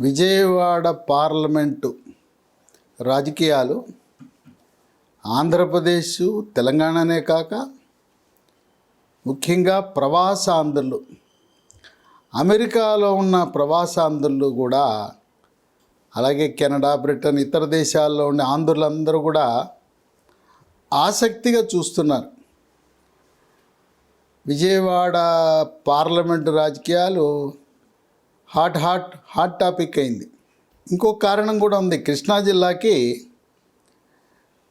Vijayawada parliament రాజకీయాలు ఆంధ్రప్రదేశ్ తెలంగాణనే కాక ముఖ్యంగా ప్రవాసాంధ్రులు. అమెరికాలో ఉన్న ప్రవాసాంధ్రులు కూడా అలాగే కెనడా బ్రిటన్ ఇతర దేశాల్లో ఉండే ఆంధ్రులందరూ కూడా ఆసక్తిగా చూస్తున్నారు. విజయవాడ పార్లమెంటు రాజకీయాలు హాట్ హాట్ హాట్ టాపిక్ అయింది. ఇంకో కారణం కూడా ఉంది. కృష్ణా జిల్లాకి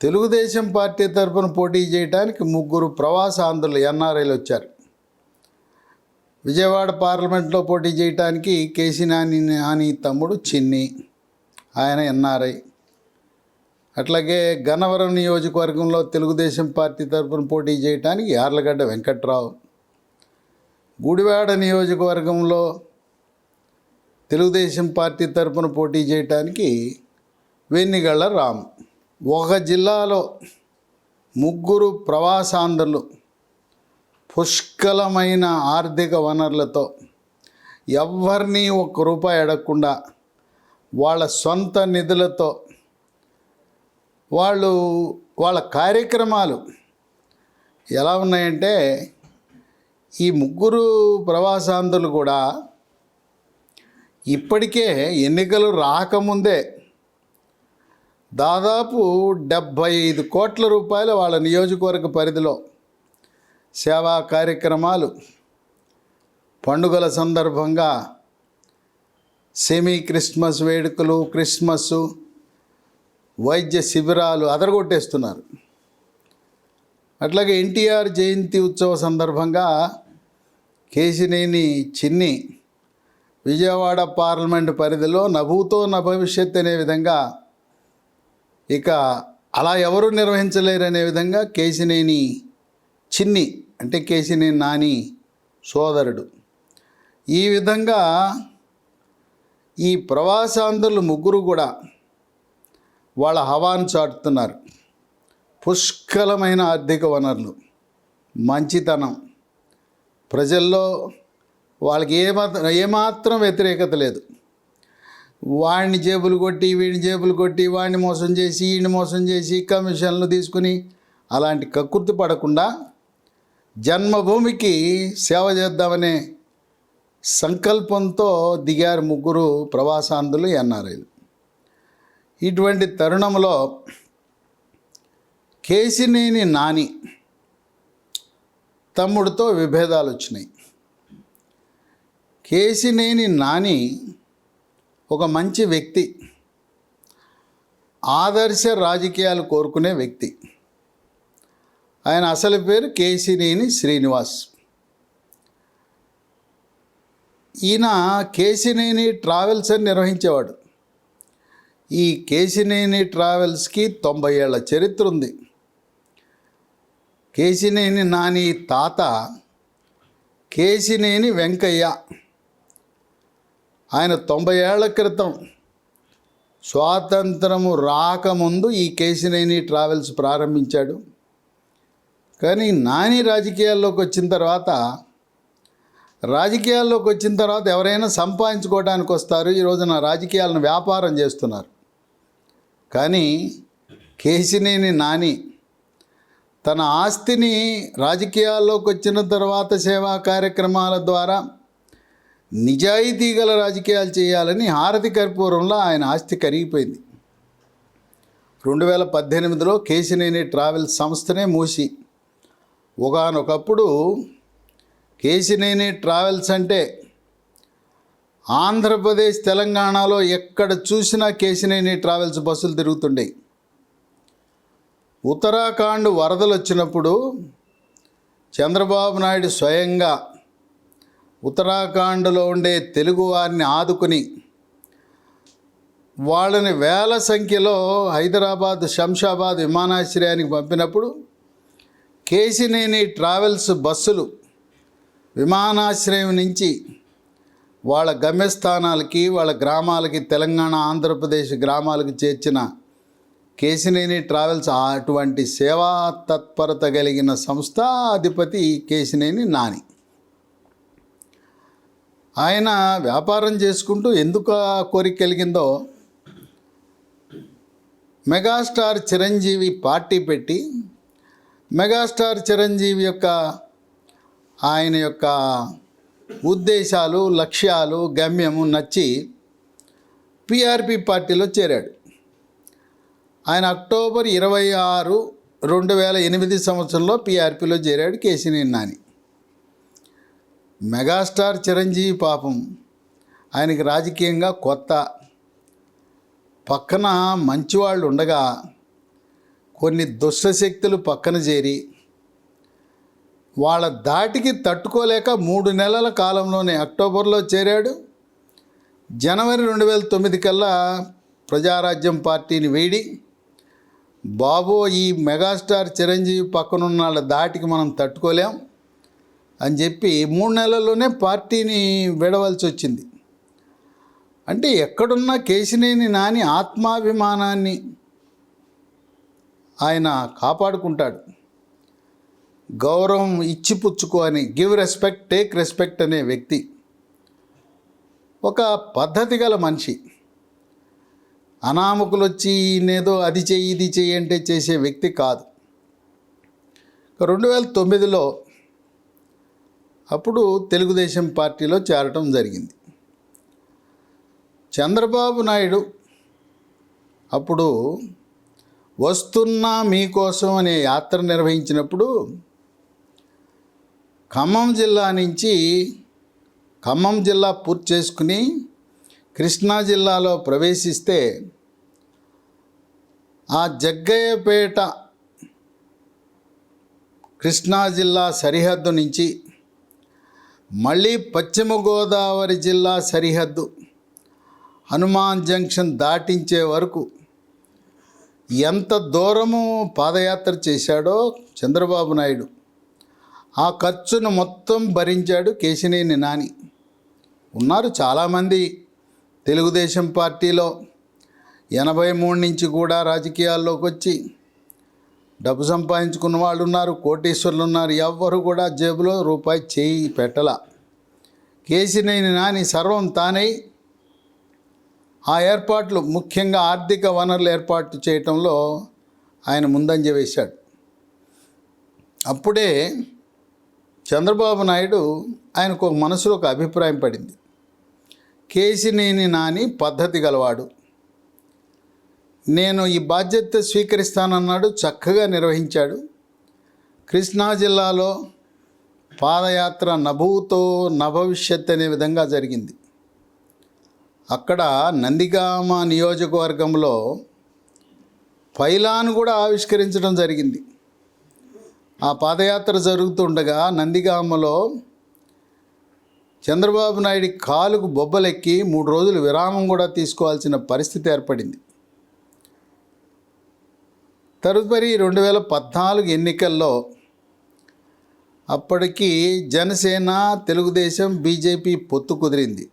తెలుగుదేశం పార్టీ తరఫున పోటీ చేయడానికి ముగ్గురు ప్రవాస ఆంధ్రులు ఎన్ఆర్ఐలు వచ్చారు. విజయవాడ పార్లమెంట్లో పోటీ చేయడానికి కేసీ నాని నాని తమ్ముడు చిన్ని ఆయన ఎన్ఆర్ఐ. అట్లాగే గన్నవరం నియోజకవర్గంలో తెలుగుదేశం పార్టీ తరఫున పోటీ చేయడానికి యార్లగడ్డ వెంకట్రావు. గుడివాడ నియోజకవర్గంలో తెలుగుదేశం పార్టీ తరఫున పోటీ చేయటానికి వెన్నిగళ్ళ రాము. ఒక జిల్లాలో ముగ్గురు ప్రవాసాంధ్రులు పుష్కలమైన ఆర్థిక వనరులతో ఎవరిని ఒక్క రూపాయి అడగకుండా వాళ్ళ సొంత నిధులతో వాళ్ళు వాళ్ళ కార్యక్రమాలు ఎలా ఉన్నాయంటే ఈ ముగ్గురు ప్రవాసాంధ్రులు కూడా ఇప్పటికే ఎన్నికలు రాకముందే దాదాపు డెబ్భై ఐదు కోట్ల రూపాయలు వాళ్ళ నియోజకవర్గ పరిధిలో సేవా కార్యక్రమాలు. పండుగల సందర్భంగా సెమీ క్రిస్మస్ వేడుకలు క్రిస్మస్ వైద్య శిబిరాలు అదరగొట్టేస్తున్నారు. అట్లాగే ఎన్టీఆర్ జయంతి ఉత్సవ సందర్భంగా కేశినేని చిన్ని విజయవాడ పార్లమెంట్ పరిధిలో నభూతో నభవిష్యత్ అనే విధంగా ఇక అలా ఎవరు నిర్వహించలేరు అనే విధంగా కేశినేని చిన్ని అంటే కేసినేని నాని సోదరుడు. ఈ విధంగా ఈ ప్రవాసాంధ్రులు ముగ్గురు కూడా వాళ్ళ హవాను చాటుతున్నారు. పుష్కలమైన ఆర్థిక వనరులు. మంచితనం. ప్రజల్లో వాళ్ళకి ఏమాత్రం ఏమాత్రం వ్యతిరేకత లేదు. వాడిని జేబులు కొట్టి వీడిని జేబులు కొట్టి వాడిని మోసం చేసి వీడిని మోసం చేసి కమిషన్లు తీసుకుని అలాంటి కక్కుర్తి పడకుండా జన్మభూమికి సేవ చేద్దామనే సంకల్పంతో దిగారు ముగ్గురు ప్రవాసాంధులు ఎన్ఆర్ఐలు. ఇటువంటి తరుణంలో కేసినేని నాని తమ్ముడితో విభేదాలు వచ్చినాయి. కేసినేని నాని ఒక మంచి వ్యక్తి ఆదర్శ రాజకీయాలు కోరుకునే వ్యక్తి. ఆయన అసలు పేరు కేసినేని శ్రీనివాస్. ఈయన కేసినేని ట్రావెల్స్ అని నిర్వహించేవాడు. ఈ కేసినేని ట్రావెల్స్కి తొంభై ఏళ్ళ చరిత్ర ఉంది. కేసినేని నాని తాత కేసినేని వెంకయ్య. ఆయన తొంభై ఏళ్ళ క్రితం స్వాతంత్రము రాకముందు ఈ కేసినేని ట్రావెల్స్ ప్రారంభించాడు. కానీ నాని రాజకీయాల్లోకి వచ్చిన తర్వాత రాజకీయాల్లోకి వచ్చిన తర్వాత ఎవరైనా సంపాదించుకోవడానికి వస్తారు. ఈ రోజున రాజకీయాలను వ్యాపారం చేస్తున్నారు. కానీ కేసినేని నాని తన ఆస్తిని రాజకీయాల్లోకి వచ్చిన తర్వాత సేవా కార్యక్రమాల ద్వారా నిజాయితీ గల రాజకీయాలు చేయాలని హారతి కర్పూరంలో ఆయన ఆస్తి కరిగిపోయింది. రెండు వేల పద్దెనిమిదిలో కేశినేని ట్రావెల్స్ సంస్థనే మూసి ఒకనొకప్పుడు కేశినేని ట్రావెల్స్ అంటే ఆంధ్రప్రదేశ్ తెలంగాణలో ఎక్కడ చూసినా కేశినేని ట్రావెల్స్ బస్సులు తిరుగుతుండేవి ఉత్తరాఖండ్ వరదలు వచ్చినప్పుడు చంద్రబాబు నాయుడు స్వయంగా ఉత్తరాఖండ్లో ఉండే తెలుగు వారిని ఆదుకుని వాళ్ళని వేల సంఖ్యలో హైదరాబాద్ శంషాబాద్ విమానాశ్రయానికి పంపినప్పుడు కేసినేని ట్రావెల్స్ బస్సులు విమానాశ్రయం నుంచి వాళ్ళ గమ్యస్థానాలకి వాళ్ళ గ్రామాలకి తెలంగాణ ఆంధ్రప్రదేశ్ గ్రామాలకు చేర్చిన కేసినేని ట్రావెల్స్ అటువంటి సేవా తత్పరత కలిగిన సంస్థ అధిపతి కేసినేని నాని. ఆయన వ్యాపారం చేసుకుంటూ ఎందుకు ఆ కోరిక కలిగిందో మెగాస్టార్ చిరంజీవి పార్టీ పెట్టి మెగాస్టార్ చిరంజీవి యొక్క ఆయన యొక్క ఉద్దేశాలు లక్ష్యాలు గమ్యము నచ్చి పిఆర్పి పార్టీలో చేరాడు. ఆయన అక్టోబర్ ఇరవై ఆరు రెండు వేల ఎనిమిది సంవత్సరంలో పిఆర్పిలో చేరాడు కేసినేని నాని. మెగాస్టార్ చిరంజీవి పాపం. ఆయనకి రాజకీయంగా కొత్త. పక్కన మంచివాళ్ళు ఉండగా కొన్ని దుష్టశక్తులు పక్కన చేరి వాళ్ళ దాటికి తట్టుకోలేక మూడు నెలల కాలంలోనే అక్టోబర్లో చేరాడు. జనవరి రెండు వేల తొమ్మిది కల్లా ప్రజారాజ్యం పార్టీని వేడి. బాబో ఈ మెగాస్టార్ చిరంజీవి పక్కనున్న వాళ్ళ దాటికి మనం తట్టుకోలేం. అని చెప్పి మూడు నెలల్లోనే పార్టీని విడవలసి వచ్చింది. అంటే ఎక్కడున్నా కేశినేని నాని ఆత్మాభిమానాన్ని ఆయన కాపాడుకుంటాడు. గౌరవం ఇచ్చిపుచ్చుకో అని గివ్ రెస్పెక్ట్ టేక్ రెస్పెక్ట్ అనే వ్యక్తి. ఒక పద్ధతి గల మనిషి. అనామకులు వచ్చి నేదో అది చెయ్యి ఇది చెయ్యి అంటే చేసే వ్యక్తి కాదు. రెండు వేల తొమ్మిదిలో అప్పుడు తెలుగుదేశం పార్టీలో చేరటం జరిగింది. చంద్రబాబు నాయుడు అప్పుడు వస్తున్నా మీకోసం అనే యాత్ర నిర్వహించినప్పుడు ఖమ్మం జిల్లా నుంచి ఖమ్మం జిల్లా పూర్తి చేసుకుని కృష్ణా జిల్లాలో ప్రవేశిస్తే ఆ జగ్గయ్యపేట కృష్ణా జిల్లా సరిహద్దు నుంచి మళ్ళీ పశ్చిమ గోదావరి జిల్లా సరిహద్దు. హనుమాన్ జంక్షన్ దాటించే వరకు ఎంత దూరము పాదయాత్ర చేశాడో చంద్రబాబు నాయుడు. ఆ ఖర్చును మొత్తం భరించాడు కేశినేని నాని. ఉన్నారు చాలామంది తెలుగుదేశం పార్టీలో. ఎనభై మూడు నుంచి కూడా రాజకీయాల్లోకి వచ్చి డబ్బు సంపాదించుకున్న వాళ్ళు ఉన్నారు కోటీశ్వరులు ఉన్నారు ఎవ్వరు కూడా జేబులో రూపాయి చేయి పెట్టల. కేసినేని నాని సర్వం తానై ఆ ఏర్పాట్లు ముఖ్యంగా ఆర్థిక వనరులు ఏర్పాటు చేయటంలో ఆయన ముందంజ వేశాడు. అప్పుడే చంద్రబాబు నాయుడు ఆయనకు ఒక మనసులో ఒక అభిప్రాయం పడింది. కేసినేని నాని పద్ధతి గలవాడు. నేను ఈ బాధ్యత స్వీకరిస్తానన్నాడు చక్కగా నిర్వహించాడు. కృష్ణా జిల్లాలో పాదయాత్ర నభూతో నభవిష్యత్ అనే విధంగా జరిగింది. అక్కడ నందిగామ నియోజకవర్గంలో పైలాను కూడా ఆవిష్కరించడం జరిగింది. ఆ పాదయాత్ర జరుగుతుండగా నందిగామలో చంద్రబాబు నాయుడి కాలుకు బొబ్బలెక్కి మూడు రోజులు విరామం కూడా తీసుకోవాల్సిన పరిస్థితి ఏర్పడింది. తదుపరి రెండు వేల పద్నాలుగు ఎన్నికల్లో అప్పటికి జనసేన తెలుగుదేశం బీజేపీ పొత్తు కుదిరింది.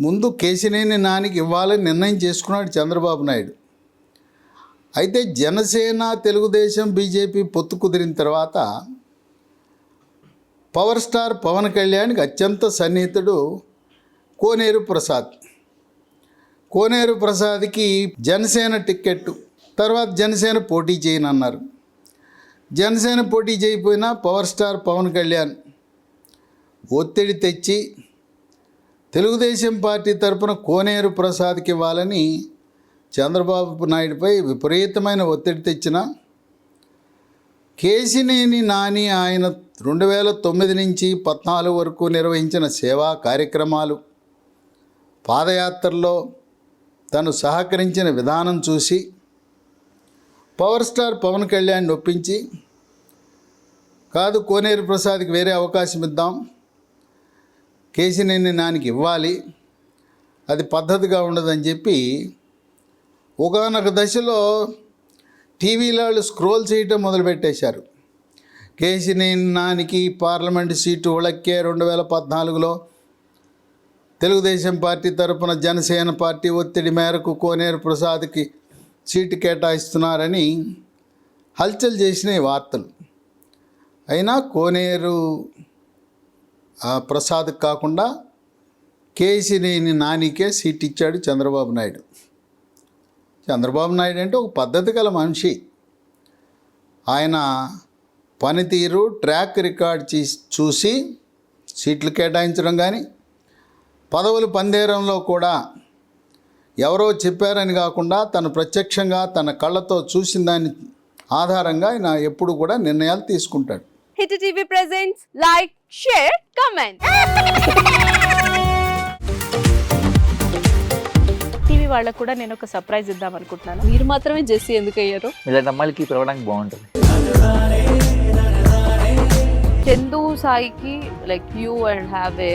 ముందు కేశినేని నానికి ఇవ్వాలని నిర్ణయం చేసుకున్నాడు చంద్రబాబు నాయుడు. అయితే జనసేన తెలుగుదేశం బీజేపీ పొత్తు కుదిరిన తర్వాత పవర్ స్టార్ పవన్ కళ్యాణ్కి అత్యంత సన్నిహితుడు కోనేరు ప్రసాద్. కోనేరు ప్రసాద్కి జనసేన టిక్కెట్టు. తర్వాత జనసేన పోటీ చేయనన్నారు. జనసేన పోటీ చేయకపోయినా పవర్ స్టార్ పవన్ కళ్యాణ్ ఒత్తిడి తెచ్చి తెలుగుదేశం పార్టీ తరపున కోనేరు ప్రసాద్కి ఇవ్వాలని చంద్రబాబు నాయుడుపై విపరీతమైన ఒత్తిడి తెచ్చిన కేసినేని నాని ఆయన రెండు వేల తొమ్మిది నుంచి పద్నాలుగు వరకు నిర్వహించిన సేవా కార్యక్రమాలు పాదయాత్రలో తను సహకరించిన విధానం చూసి పవర్ స్టార్ పవన్ కళ్యాణ్ ఒప్పించి కాదు కోనేరు ప్రసాద్కి వేరే అవకాశం ఇద్దాం. కేసినేని నానికి ఇవ్వాలి. అది పద్ధతిగా ఉండదని చెప్పి ఒకనొక దశలో టీవీలో వాళ్ళు స్క్రోల్ చేయటం మొదలుపెట్టేశారు. కేసినేని నానికి పార్లమెంటు సీటు ఉళక్కే రెండు వేల పద్నాలుగులో తెలుగుదేశం పార్టీ తరపున జనసేన పార్టీ ఒత్తిడి మేరకు కోనేరు ప్రసాద్కి సీటు కేటాయిస్తున్నారని హల్చల్ చేసిన వార్తలు. అయినా కోనేరు ప్రసాద్ కాకుండా కేసీనేని నానికే సీట్ ఇచ్చాడు చంద్రబాబు నాయుడు. చంద్రబాబు నాయుడు అంటే ఒక పద్ధతి గల మనిషి. ఆయన పనితీరు ట్రాక్ రికార్డ్ చూసి సీట్లు కేటాయించడం కానీ పదవుల పందేరంలో కూడా ఎవరో చెప్పారని కాకుండా తను ప్రత్యక్షంగా తన కళ్ళతో చూసిన దాని ఆధారంగా ఆయన ఎప్పుడు కూడా నిర్ణయాలు తీసుకుంటాడు. Hit TV presents like share comment. TV వాళ్ళకు కూడా నేను ఒక సర్ప్రైజ్ ఇద్దాం అనుకుంటున్నాను. మీరు మాత్రమే జెస్సీ ఎందుకు అయ్యారు ఇలాంటి అమ్మాయిలకి పిలవడానికి బాగుంటుంది. చందు సాయికి like you and have a